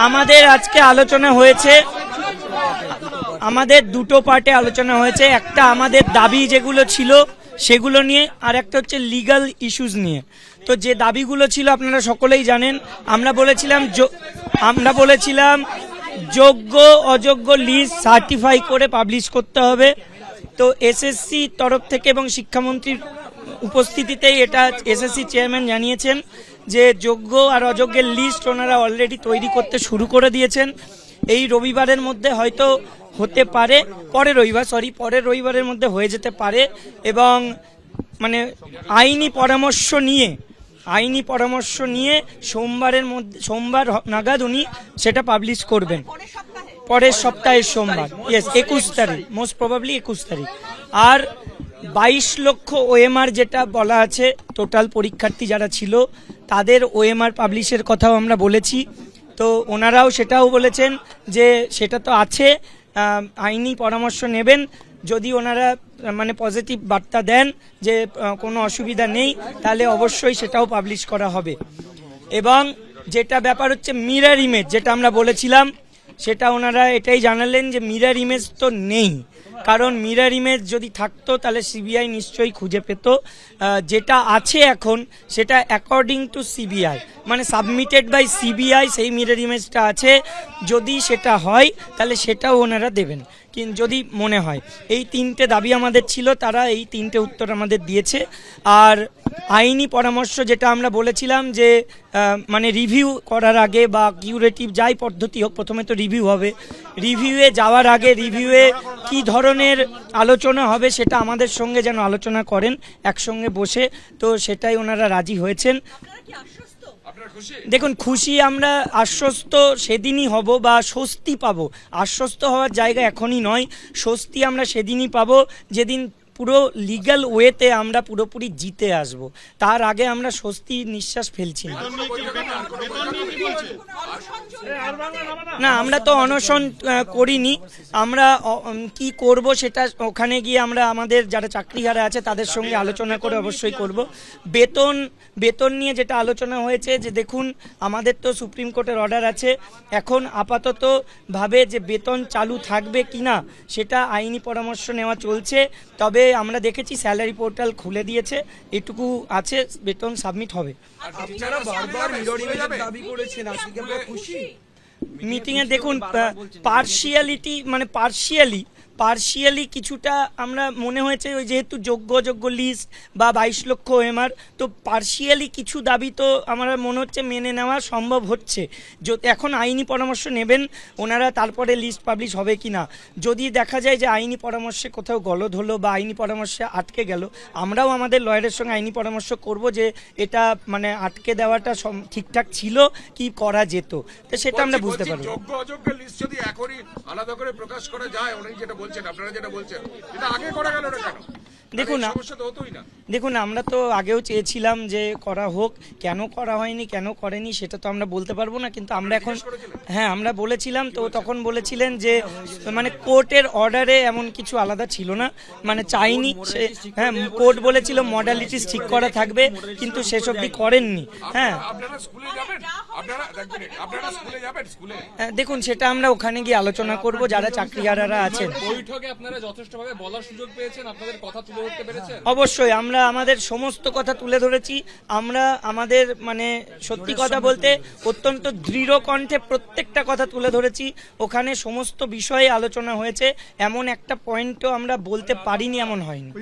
আমাদের আজকে আলোচনা হয়েছে, আমাদের দুটো পার্টে আলোচনা হয়েছে। একটা আমাদের দাবি যেগুলো ছিল সেগুলো নিয়ে, আর একটা হচ্ছে লিগ্যাল ইস্যুস নিয়ে। তো যে দাবিগুলো ছিল আপনারা সকলেই জানেন। আমরা বলেছিলাম আমরা বলেছিলাম যোগ্য, অযোগ্য লিস্ট সার্টিফাই করে পাবলিশ করতে হবে। তো এসএসসি তরফ থেকে এবং শিক্ষামন্ত্রীর উপস্থিতিতেই এটা এসএসসি চেয়ারম্যান জানিয়েছেন যে যোগ্য আর অযোগ্যের লিস্ট ওনারা অলরেডি তৈরি করতে শুরু করে দিয়েছেন। এই রবিবারের মধ্যে হয়তো হতে পারে, পরের রবিবার সরি পরের রবিবারের মধ্যে হয়ে যেতে পারে এবং মানে আইনি পরামর্শ নিয়ে, আইনি পরামর্শ নিয়ে সোমবারের মধ্যে, সোমবার নাগাদ উনি সেটা পাবলিশ করবেন। পরের সপ্তাহের সোমবার ইয়েস একুশ তারিখ মোস্ট প্রবাবলি একুশ তারিখ। আর বাইশ লক্ষ ওএমআর যেটা বলা আছে টোটাল পরীক্ষার্থী যারা ছিল, তাদের ওএমআর পাবলিশের কথাও আমরা বলেছি। তো ওনারাও সেটাও বলেছেন যে সেটা তো আছে আইনি পরামর্শ নেবেন। যদি ওনারা মানে পজিটিভ বার্তা দেন যে কোনো অসুবিধা নেই, তাহলে অবশ্যই সেটাও পাবলিশ করা হবে। এবং যেটা ব্যাপার হচ্ছে মিরার ইমেজ যেটা আমরা বলেছিলাম সেটা ওনারা এটাই জানালেন যে মিরার ইমেজ তো নেই। কারণ মিরার ইমেজ যদি থাকতো, তাহলে সিবিআই নিশ্চয়ই খুঁজে পেত। যেটা আছে এখন, সেটা অ্যাকর্ডিং টু সিবিআই মানে সাবমিটেড বাই সিবিআই সেই মিরার ইমেজটা আছে। যদি সেটা হয়, তাহলে সেটাও ওনারা দেবেন। যদি মনে হয়। এই তিনটে দাবি আমাদের ছিল, তারা এই তিনটে উত্তর আমাদের দিয়েছে। আর আইনি পরামর্শ যেটা আমরা বলেছিলাম যে মানে রিভিউ করার আগে বা কিউরেটিভ যাই পদ্ধতি হোক, প্রথমে তো রিভিউ হবে। রিভিউয়ে যাওয়ার আগে রিভিউয়ে কি ধরনের আলোচনা হবে সেটা আমাদের সঙ্গে যেন আলোচনা করেন, একসঙ্গে বসে। তো সেটাই ওনারা রাজি হয়েছেন। দেখুন খুশি আমরা আশ্বস্ত সেদিনই হব বা স্বস্তি পাব। আশ্বস্ত হওয়ার জায়গা এখনই নয় স্বস্তি আমরা সেদিনই পাব যেদিন পুরো লিগ্যাল ওয়েতে আমরা পুরোপুরি জিতে আসব। তার আগে আমরা স্বস্তি নিঃশ্বাস ফেলছি না। না, আমরা তো অনশন করিনি। আমরা কি করব সেটা ওখানে গিয়ে আমরা আমাদের যারা চাকরিহারা আছে তাদের সঙ্গে আলোচনা করে অবশ্যই করব। বেতন বেতন নিয়ে যেটা আলোচনা হয়েছে যে দেখুন, আমাদের তো সুপ্রিম কোর্টের অর্ডার আছে। এখন আপাতত ভাবে যে বেতন চালু থাকবে কিনা সেটা আইনি পরামর্শ নেওয়া চলছে। তবে আমরা দেখেছি স্যালারি পোর্টাল খুলে দিয়েছে, এটুকু আছে, বেতন সাবমিট হবে। আপনারা বারবার দাবি করেছেন, আজকে কি আপনারা খুশি? মিটিংয়ে দেখুন পার্শিয়ালিটি মানে পার্শিয়ালি পার্শিয়ালি কিছুটা আমরা মনে হয়েছে ওই যেহেতু যোগ্য যোগ্য লিস্ট বা বাইশ লক্ষ এমআর তো পার্শিয়ালি কিছু দাবি তো আমার মনে হচ্ছে মেনে নেওয়া সম্ভব হচ্ছে। এখন আইনি পরামর্শ নেবেন ওনারা তারপরে লিস্ট পাবলিশ হবে কি না যদি দেখা যায় যে আইনি পরামর্শে কোথাও গলদ হলো বা আইনি পরামর্শে আটকে গেল আমরাও আমাদের লয়ারের সঙ্গে আইনি পরামর্শ করব যে এটা মানে আটকে দেওয়াটা ঠিকঠাক ছিল কি করা যেত। তো সেটা আমরা বুঝতে পারব। যোগ্য অযোগ্য লিস্ট যদি এখনই আলাদা করে প্রকাশ করা যায় উনি যেটা বলছেন আপনারা যেটা বলছেন। এটা আগে করা গেল না কেন? দেখুন দেখুন আমরা তো আগেও চেয়েছিলাম যে করা হোক কেন করা হয়নি কেন করেনি সেটা তো আমরা বলতে পারব না কিন্তু আমরা এখন হ্যাঁ আমরা বলেছিলাম তো তখন বলেছিলেন যে মানে কোর্টের অর্ডারে এমন কিছু আলাদা ছিল না মানে চাইনি হ্যাঁ কোর্ট বলেছিল মডালিটিস ঠিক করা থাকবে কিন্তু সেসবটি করেননি হ্যাঁ। হ্যাঁ, দেখুন সেটা আমরা ওখানে গিয়ে আলোচনা করব যারা চাকরিহারারা আছেন। বৈঠকে আপনারা যথেষ্টভাবে বলার সুযোগ পেয়েছেন আপনাদের কথা তুলে অবশ্যই, আমরা আমাদের সমস্ত কথা তুলে ধরেছি। আমরা আমাদের মানে সত্যি কথা বলতে অত্যন্ত দৃঢ় কণ্ঠে প্রত্যেকটা কথা তুলে ধরেছি। ওখানে সমস্ত বিষয়ে আলোচনা হয়েছে। এমন একটা পয়েন্টও আমরা বলতে পারিনি, এমন হয়নি।